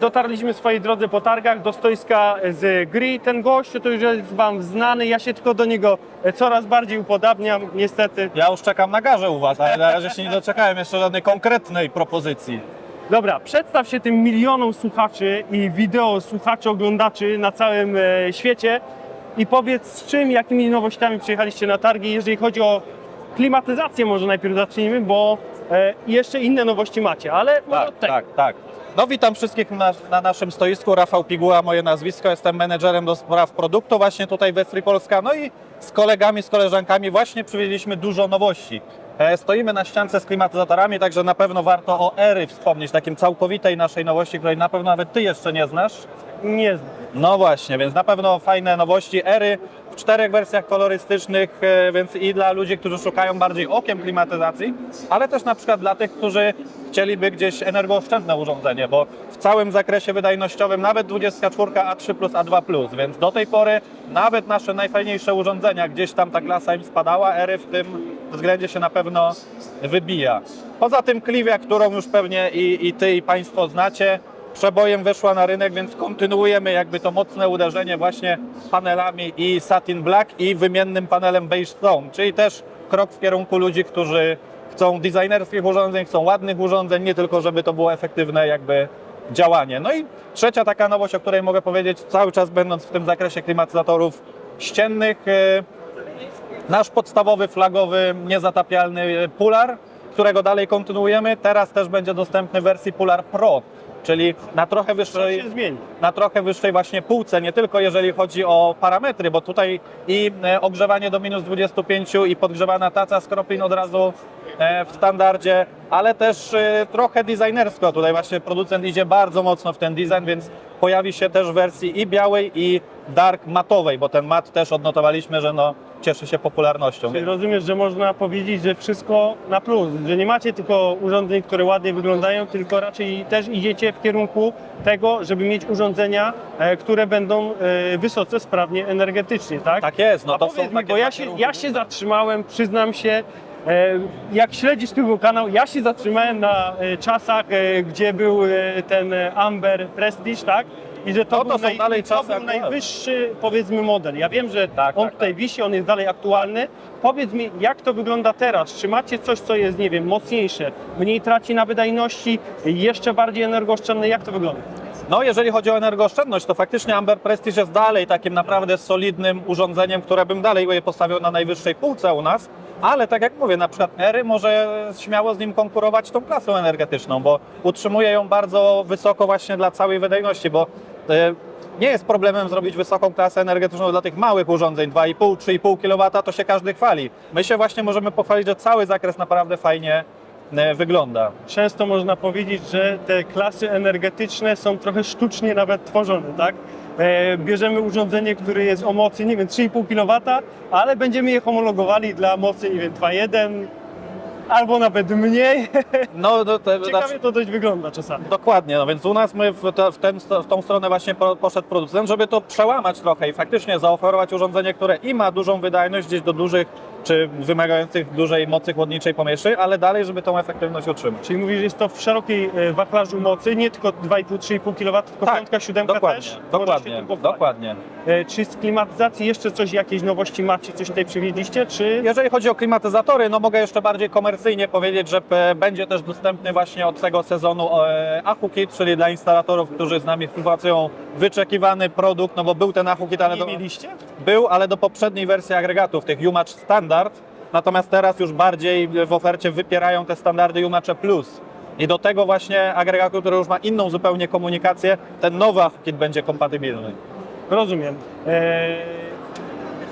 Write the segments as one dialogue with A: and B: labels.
A: Dotarliśmy swojej drodze po targach do stoiska z gry. Ten gościu to już jest Wam znany, ja się tylko do niego coraz bardziej upodabniam, niestety.
B: Ja już czekam na garze u Was, ale na razie się nie doczekałem jeszcze żadnej konkretnej propozycji.
A: Dobra, przedstaw się tym milionom słuchaczy i wideo słuchaczy, oglądaczy na całym e, świecie i powiedz z czym, jakimi nowościami przyjechaliście na targi, jeżeli chodzi o klimatyzację może najpierw zacznijmy, bo e, jeszcze inne nowości macie, ale może
B: Tak,
A: od tego.
B: tak, tak. No witam wszystkich na, na naszym stoisku. Rafał Piguła, moje nazwisko. Jestem menedżerem do spraw produktu właśnie tutaj we Free Polska. No i z kolegami, z koleżankami właśnie przywieźliśmy dużo nowości. E, Stoimy na ściance z klimatyzatorami, także na pewno warto o Ery wspomnieć, takim całkowitej naszej nowości, której na pewno nawet Ty jeszcze nie znasz.
A: Nie znam.
B: No właśnie, więc na pewno fajne nowości. Ery w czterech wersjach kolorystycznych, e, więc i dla ludzi, którzy szukają bardziej okiem klimatyzacji, ale też na przykład dla tych, którzy chcieliby gdzieś energooszczędne urządzenie, bo w całym zakresie wydajnościowym nawet 24 A3 plus A2 więc do tej pory nawet nasze najfajniejsze urządzenia, gdzieś tam ta klasa im spadała, Ery w tym względzie się na pewno wybija. Poza tym Clivia, którą już pewnie i, i Ty i Państwo znacie, przebojem weszła na rynek, więc kontynuujemy jakby to mocne uderzenie właśnie panelami i satin black i wymiennym panelem beige stone, czyli też krok w kierunku ludzi, którzy chcą designerskich urządzeń, chcą ładnych urządzeń, nie tylko żeby to było efektywne jakby działanie. No i trzecia taka nowość, o której mogę powiedzieć, cały czas będąc w tym zakresie klimatyzatorów ściennych, e, nasz podstawowy, flagowy, niezatapialny Pular, którego dalej kontynuujemy, teraz też będzie dostępny w wersji Pular Pro, czyli na trochę wyższej na trochę wyższej właśnie półce, nie tylko jeżeli chodzi o parametry, bo tutaj i e, ogrzewanie do minus 25 i podgrzewana taca z kroplin od razu e, w standardzie, ale też e, trochę designersko. Tutaj właśnie producent idzie bardzo mocno w ten design, więc pojawi się też w wersji i białej i dark matowej, bo ten mat też odnotowaliśmy, że no cieszy się popularnością.
A: Czyli rozumiesz, że można powiedzieć, że wszystko na plus, że nie macie tylko urządzeń, które ładnie wyglądają, tylko raczej też idziecie w kierunku tego, żeby mieć urządzenia, e, które będą e, wysoce sprawnie energetycznie, tak?
B: Tak jest, no
A: A
B: to są
A: powiedz mi,
B: takie
A: bo ja się, ja się zatrzymałem, przyznam się, e, jak śledzisz tego kanał, ja się zatrzymałem na czasach, gdzie był ten Amber Prestige, tak? I że to,
B: No to
A: był,
B: są
A: naj,
B: dalej
A: to
B: czasy
A: był
B: aktualne.
A: najwyższy, powiedzmy, model. Ja wiem, że
B: Tak,
A: on
B: tak,
A: tutaj
B: tak.
A: wisi, on jest dalej aktualny. Powiedz mi, jak to wygląda teraz? Czy macie coś, co jest, nie wiem, mocniejsze, mniej traci na wydajności, jeszcze bardziej energooszczędne? Jak to wygląda?
B: No, jeżeli chodzi o energooszczędność, to faktycznie Amber Prestige jest dalej takim naprawdę solidnym urządzeniem, które bym dalej je postawił na najwyższej półce u nas, ale tak jak mówię, na przykład Ery może śmiało z nim konkurować tą klasą energetyczną, bo utrzymuje ją bardzo wysoko właśnie dla całej wydajności, bo e, nie jest problemem zrobić wysoką klasę energetyczną dla tych małych urządzeń, 2,5, 3,5 kW, to się każdy chwali. My się właśnie możemy pochwalić, że cały zakres naprawdę fajnie wygląda.
A: Często można powiedzieć, że te klasy energetyczne są trochę sztucznie nawet tworzone, tak? E, bierzemy urządzenie, które jest o mocy, nie wiem, 3,5 kW, ale będziemy je homologowali dla mocy, nie wiem, 2,1 albo nawet mniej.
B: No, to, to,
A: Ciekawie to dość wygląda czasami.
B: Dokładnie, no więc u nas my w, te, w, ten, w tą stronę właśnie po- poszedł producent, żeby to przełamać trochę i faktycznie zaoferować urządzenie, które i ma dużą wydajność gdzieś do dużych czy wymagających dużej mocy chłodniczej pomieszczeń, ale dalej, żeby tą efektywność utrzymać.
A: Czyli mówisz, że jest to w szerokiej e, wachlarzu mocy, nie tylko 2,5-3,5 kW, tylko
B: Tak,
A: piątka, siódemka
B: dokładnie,
A: też?
B: Dokładnie, dokładnie.
A: E, Czy z klimatyzacji jeszcze coś, jakieś nowości macie, coś tutaj przywieźliście, czy...
B: Jeżeli chodzi o klimatyzatory, no mogę jeszcze bardziej komercyjnie powiedzieć, że e, będzie też dostępny właśnie od tego sezonu AhuKit, czyli dla instalatorów, którzy z nami współpracują, wyczekiwany produkt, no bo był ten AhuKit, ale
A: Nie
B: do,
A: mieliście?
B: był, ale do poprzedniej wersji agregatów, tych UMatch Standard, natomiast teraz już bardziej w ofercie wypierają te standardy UMatche Plus. I do tego właśnie agregatu, który już ma inną zupełnie komunikację, ten nowy AhuKit będzie kompatybilny.
A: Rozumiem. E,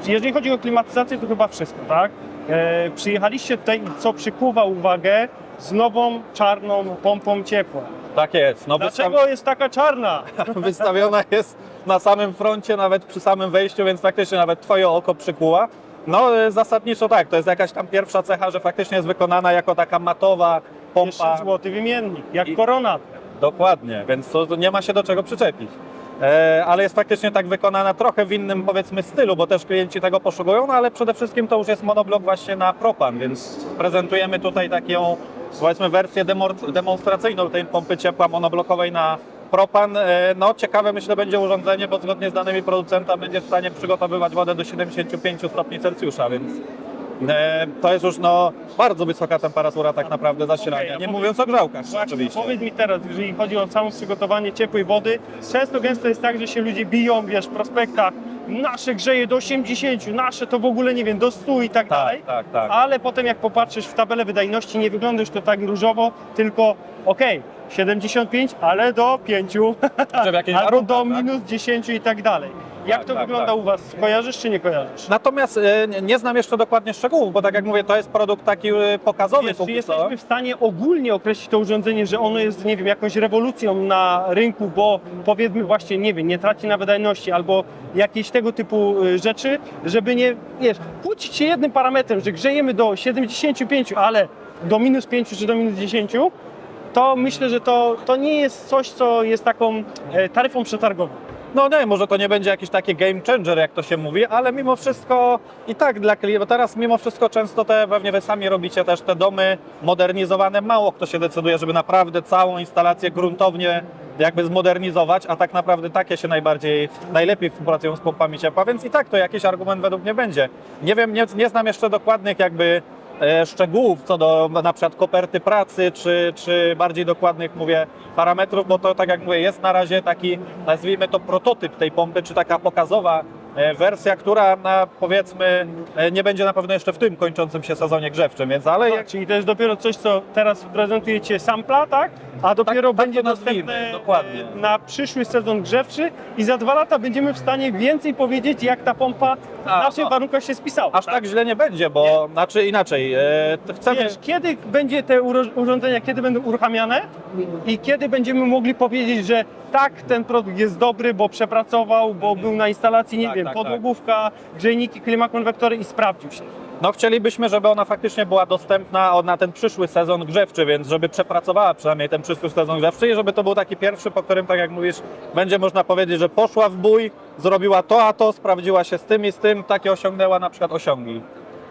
A: jeżeli chodzi o klimatyzację, to chyba wszystko, tak? E, przyjechaliście tutaj, co przykuwa uwagę, z nową czarną pompą ciepła.
B: Tak jest. No,
A: Dlaczego jest taka czarna?
B: wystawiona jest na samym froncie, nawet przy samym wejściu, więc faktycznie nawet Twoje oko przykuła. No e, zasadniczo tak, to jest jakaś tam pierwsza cecha, że faktycznie jest wykonana jako taka matowa
A: Jeszcze
B: pompa.
A: złoty wymiennik, jak
B: I-
A: korona.
B: Dokładnie, więc to, to nie ma się do czego przyczepić. E, ale jest faktycznie tak wykonana trochę w innym powiedzmy stylu, bo też klienci tego poszukują, no ale przede wszystkim to już jest monoblok właśnie na propan, więc prezentujemy tutaj taką powiedzmy wersję demonstracyjną tej pompy ciepła monoblokowej na propan, e, no ciekawe myślę będzie urządzenie, bo zgodnie z danymi producenta będzie w stanie przygotowywać wodę do 75 stopni Celsjusza, więc to jest już no bardzo wysoka temperatura tak naprawdę zasilania,
A: a
B: nie
A: powiedz-
B: mówiąc o grzałkach
A: Właśnie,
B: oczywiście.
A: powiedz mi teraz, jeżeli chodzi o samo przygotowanie ciepłej wody, często gęsto jest tak, że się ludzie biją, wiesz, w prospektach, nasze grzeje do 80, nasze to w ogóle, nie wiem, do 100 i tak, dalej.
B: Tak, tak, tak.
A: Ale potem jak popatrzysz w tabelę wydajności, nie wygląda już to tak różowo, tylko okej, 75, ale do 5,
B: Że w jakichś
A: albo do
B: tak?
A: minus 10 i tak dalej. Jak
B: Tak,
A: to
B: tak,
A: wygląda
B: tak.
A: u Was? Kojarzysz czy nie kojarzysz?
B: Natomiast e, nie- znam jeszcze dokładnie szczegółów, bo tak jak mówię, to jest produkt taki e, pokazowy
A: Wiesz, czy
B: póki co.
A: jesteśmy w stanie ogólnie określić to urządzenie, że ono jest, nie wiem, jakąś rewolucją na rynku, bo powiedzmy właśnie, nie wiem, nie traci na wydajności albo jakieś tego typu y, rzeczy, żeby nie, wiesz, kłócić się jednym parametrem, że grzejemy do 75, ale do minus 5 czy do minus 10, to myślę, że to, to nie jest coś, co jest taką e, taryfą przetargową.
B: No nie, może to nie będzie jakiś taki game changer, jak to się mówi, ale mimo wszystko i tak dla klientów, bo teraz mimo wszystko często te, pewnie wy sami robicie też te domy modernizowane, mało kto się decyduje, żeby naprawdę całą instalację gruntownie jakby zmodernizować, a tak naprawdę takie się najbardziej, najlepiej współpracują z pompami ciepła, więc i tak to jakiś argument według mnie będzie. Nie wiem, nie, nie znam jeszcze dokładnych jakby szczegółów co do na przykład koperty pracy, czy, czy bardziej dokładnych, mówię, parametrów, bo to tak jak mówię, jest na razie taki, nazwijmy to prototyp tej pompy, czy taka pokazowa e, wersja, która na, powiedzmy e, nie będzie na pewno jeszcze w tym kończącym się sezonie grzewczym, więc ale jak,
A: Czyli to jest dopiero coś, co teraz prezentujecie sampla, tak? A dopiero
B: tak to
A: będzie
B: nazwijmy,
A: dostępne
B: dokładnie.
A: e, na przyszły sezon grzewczy i za dwa lata będziemy w stanie więcej powiedzieć, jak ta pompa w
B: A,
A: naszych
B: no.
A: warunkach się spisała.
B: aż tak źle nie będzie, bo znaczy inaczej, e, to chcemy...
A: Wiesz, kiedy będzie te urządzenia, kiedy będą uruchamiane i kiedy będziemy mogli powiedzieć, że tak, ten produkt jest dobry, bo przepracował, bo był na instalacji, nie
B: Tak,
A: wiem,
B: tak,
A: podłogówka, grzejniki, klimakonwektory i sprawdził się.
B: No chcielibyśmy, żeby ona faktycznie była dostępna na ten przyszły sezon grzewczy, więc żeby przepracowała przynajmniej ten przyszły sezon grzewczy i żeby to był taki pierwszy, po którym, tak jak mówisz, będzie można powiedzieć, że poszła w bój, zrobiła to, a to, sprawdziła się z tym i z tym, takie osiągnęła na przykład osiągi.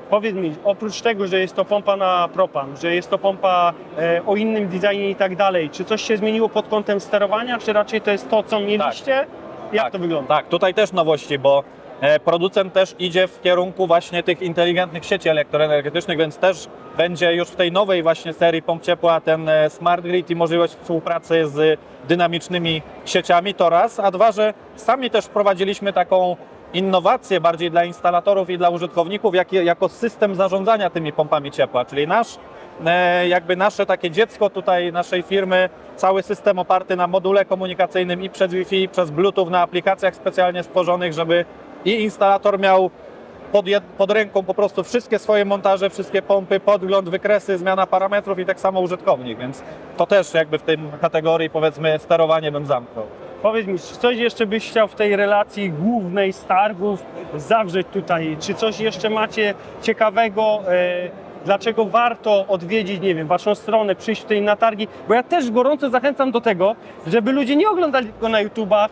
A: Powiedz mi, oprócz tego, że jest to pompa na propan, że jest to pompa e, o innym designie i tak dalej, czy coś się zmieniło pod kątem sterowania, czy raczej to jest to, co mieliście? Jak
B: Tak,
A: to wygląda?
B: Tak, tutaj też nowości, bo e, producent też idzie w kierunku właśnie tych inteligentnych sieci elektroenergetycznych, więc też będzie już w tej nowej właśnie serii pomp ciepła ten e, smart grid i możliwość współpracy z dynamicznymi sieciami, to raz, a dwa, że sami też wprowadziliśmy taką innowację bardziej dla instalatorów i dla użytkowników, jak, jako system zarządzania tymi pompami ciepła, czyli nasz jakby nasze takie dziecko tutaj naszej firmy, cały system oparty na module komunikacyjnym i przez Wi-Fi, i przez Bluetooth na aplikacjach specjalnie stworzonych, żeby i instalator miał pod, pod ręką po prostu wszystkie swoje montaże, wszystkie pompy, podgląd, wykresy, zmiana parametrów i tak samo użytkownik, więc to też jakby w tej kategorii powiedzmy sterowanie bym zamknął.
A: Powiedz mi, czy coś jeszcze byś chciał w tej relacji głównej z targów zawrzeć tutaj? Czy coś jeszcze macie ciekawego? E, dlaczego warto odwiedzić, nie wiem, waszą stronę, przyjść tutaj na targi? Bo ja też gorąco zachęcam do tego, żeby ludzie nie oglądali tylko na YouTubach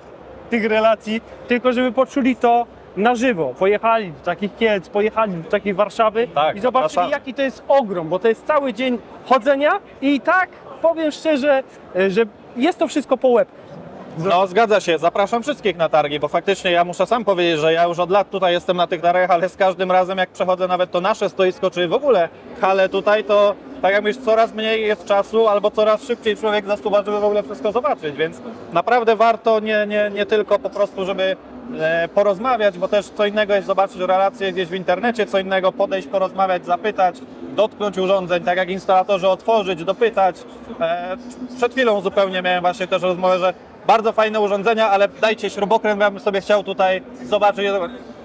A: tych relacji, tylko żeby poczuli to na żywo. Pojechali do takich Kielc, pojechali do takiej Warszawy
B: Tak,
A: i zobaczyli,
B: zapraszam.
A: jaki to jest ogrom, bo to jest cały dzień chodzenia i tak powiem szczerze, e, że jest to wszystko po łeb.
B: No zgadza się, zapraszam wszystkich na targi, bo faktycznie ja muszę sam powiedzieć, że ja już od lat tutaj jestem na tych targach, ale z każdym razem jak przechodzę nawet to nasze stoisko, czy w ogóle hale tutaj, to tak jak mówisz, coraz mniej jest czasu, albo coraz szybciej człowiek zasuwa, żeby w ogóle wszystko zobaczyć, więc naprawdę warto nie, nie, nie tylko po prostu, żeby e, porozmawiać, bo też co innego jest zobaczyć relacje gdzieś w internecie, co innego podejść, porozmawiać, zapytać, dotknąć urządzeń, tak jak instalatorzy otworzyć, dopytać. E, przed chwilą zupełnie miałem właśnie też rozmowę, że bardzo fajne urządzenia, ale dajcie śrubokręt, ja bym sobie chciał tutaj zobaczyć.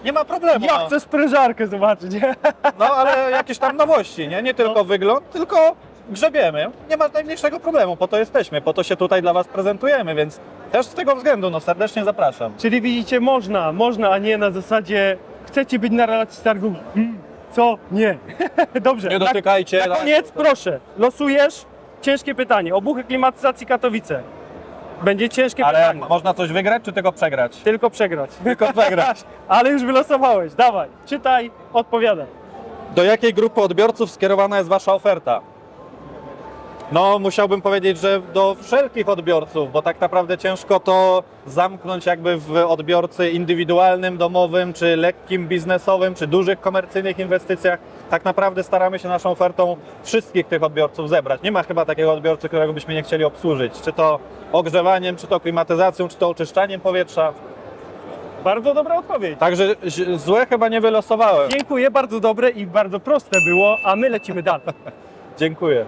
B: Nie ma problemu.
A: Ja
B: no.
A: chcę sprężarkę zobaczyć. nie?
B: No ale jakieś tam nowości, nie? Nie tylko wygląd, tylko grzebiemy. Nie ma najmniejszego problemu, po to jesteśmy, po to się tutaj dla Was prezentujemy, więc też z tego względu, no serdecznie zapraszam.
A: Czyli widzicie, można, można, a nie na zasadzie chcecie być na relacji z targu. Mm, co? Nie. Dobrze.
B: Nie
A: na-
B: dotykajcie.
A: Na
B: tak.
A: koniec, proszę, losujesz ciężkie pytanie. Obuchy klimatyzacji Katowice. Będzie ciężkie
B: Ale
A: pytanie.
B: można coś wygrać, czy tylko przegrać?
A: Tylko przegrać.
B: Tylko przegrać.
A: Ale już wylosowałeś. Dawaj, czytaj, odpowiadaj.
B: Do jakiej grupy odbiorców skierowana jest Wasza oferta? No, musiałbym powiedzieć, że do wszelkich odbiorców, bo tak naprawdę ciężko to zamknąć jakby w odbiorcy indywidualnym, domowym, czy lekkim biznesowym, czy dużych komercyjnych inwestycjach. Tak naprawdę staramy się naszą ofertą wszystkich tych odbiorców zebrać. Nie ma chyba takiego odbiorcy, którego byśmy nie chcieli obsłużyć. Czy to ogrzewaniem, czy to klimatyzacją, czy to oczyszczaniem powietrza.
A: Bardzo dobra odpowiedź.
B: Także złe chyba nie wylosowałem.
A: Dziękuję, bardzo dobre i bardzo proste było, a my lecimy dalej.
B: Dziękuję.